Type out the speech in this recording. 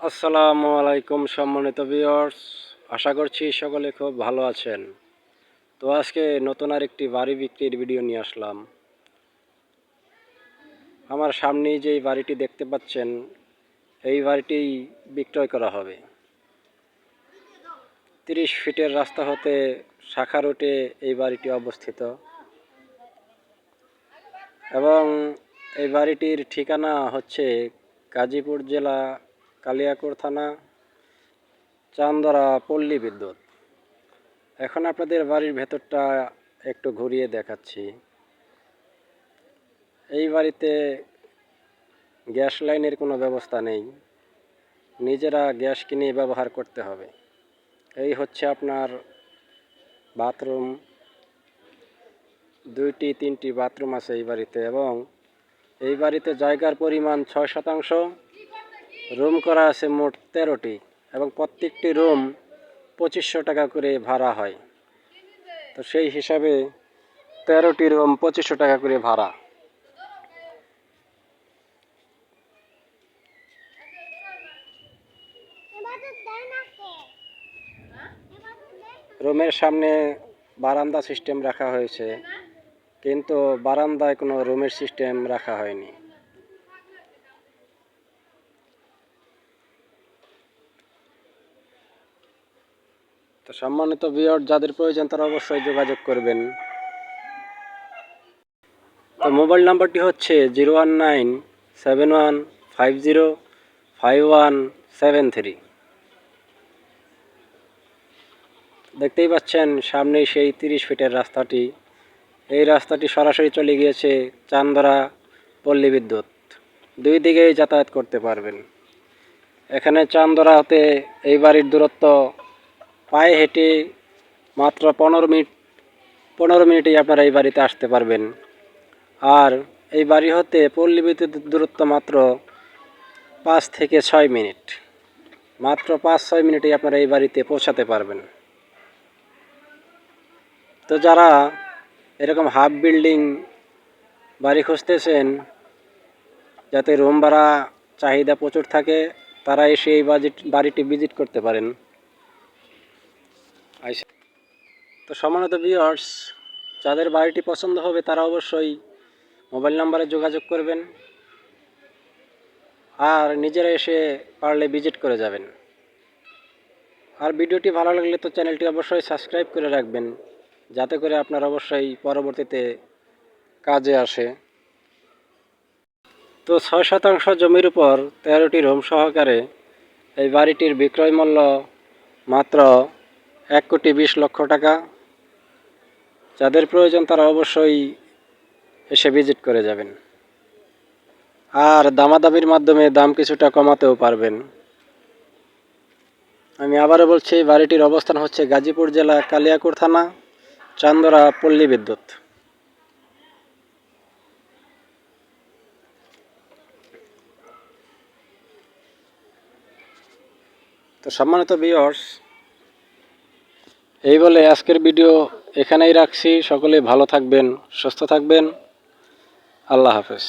আসসালামু আলাইকুম সম্মানিত ভিউয়ার্স। আশা করছি সকলে খুব ভালো আছেন। তো আজকে নতুন আর একটি বাড়ি বিক্রির ভিডিও নিয়ে আসলাম। আমার সামনেই যেই বাড়িটি দেখতে পাচ্ছেন, এই বাড়িটি বিক্রয় করা হবে। তিরিশ ফিটের রাস্তা হতে শাখা রোডে এই বাড়িটি অবস্থিত। এবং এই বাড়িটির ঠিকানা হচ্ছে গাজীপুর জেলা কালিয়াকোর থানা, চান্দরা পল্লী বিদ্যুৎ। এখন আপনাদের বাড়ির ভেতরটা একটু ঘুরিয়ে দেখাচ্ছি। এই বাড়িতে গ্যাস লাইনের কোনো ব্যবস্থা নেই। নিজেরা গ্যাস কিনে ব্যবহার করতে হবে। এই হচ্ছে আপনার বাথরুম। দুইটি, তিনটি বাথরুম আছে এই বাড়িতে এবং এই বাড়িতে জায়গার পরিমাণ ছয় শতাংশ। রুম করা আছে মোট তেরোটি এবং প্রত্যেকটি রুম পঁচিশশো টাকা করে ভাড়া হয়। তো সেই হিসাবে তেরোটি রুম পঁচিশশো টাকা করে ভাড়া। রুমের সামনে বারান্দা সিস্টেম রাখা হয়েছে, কিন্তু বারান্দায় কোনো রুমের সিস্টেম রাখা হয়নি। তো সম্মানিত বিয়র যাদের প্রয়োজন তারা অবশ্যই যোগাযোগ করবেন। তো মোবাইল নাম্বারটি হচ্ছে zero one nine seven one five zero five one seven three দেখতেই পাচ্ছেন, সামনেই সেই তিরিশ ফিটের রাস্তাটি। এই রাস্তাটি সরাসরি চলে গিয়েছে চান্দরা পল্লী বিদ্যুৎ। দুই দিকেই যাতায়াত করতে পারবেন। এখানে চান্দরা হতে এই বাড়ির দূরত্ব পায়ে হেঁটে মাত্র পনেরো মিনিট, পনেরো মিনিটেই আপনারা এই বাড়িতে আসতে পারবেন। আর এই বাড়ি হতে পল্লী বিদ্যুতের দূরত্ব মাত্র পাঁচ থেকে ছয় মিনিট। মাত্র পাঁচ, ছয় মিনিটেই আপনারা এই বাড়িতে পৌঁছাতে পারবেন। তো যারা এরকম হাফ বিল্ডিং বাড়ি খুঁজতেছেন, যাতে রুম ভাড়া চাহিদা প্রচুর থাকে, তারা এসে এই বাজেট বাড়িটি ভিজিট করতে পারেন। আইসা। তো সমানত ভিউয়ার্স যাদের বাড়িটি পছন্দ হবে, তারা অবশ্যই মোবাইল নাম্বারে যোগাযোগ করবেন আর নিজেরা এসে পারলে ভিজিট করে যাবেন। আর ভিডিওটি ভালো লাগলে তো চ্যানেলটি অবশ্যই সাবস্ক্রাইব করে রাখবেন, যাতে করে আপনার অবশ্যই পরবর্তীতে কাজে আসে। তো ছয় শতাংশ জমির উপর তেরোটি রুম সহকারে এই বাড়িটির বিক্রয় মূল্য মাত্র এক কোটি বিশ লক্ষ টাকা। যাদের প্রয়োজন তারা অবশ্যই এসে ভিজিট করে যাবেন। আর দামাদামির মাধ্যমে দাম কিছুটা কমাতেও পারবেন। আমি আবারও বলছি, বাড়িটির অবস্থান হচ্ছে গাজীপুর জেলা কালিয়াকুর থানা, চান্দরা পল্লী বিদ্যুৎ। তো সম্মানিত ভিউয়ার্স এই বলে আজকের ভিডিও এখানেই রাখছি। সকলে ভালো থাকবেন সুস্থ থাকবেন। আল্লাহ হাফেজ।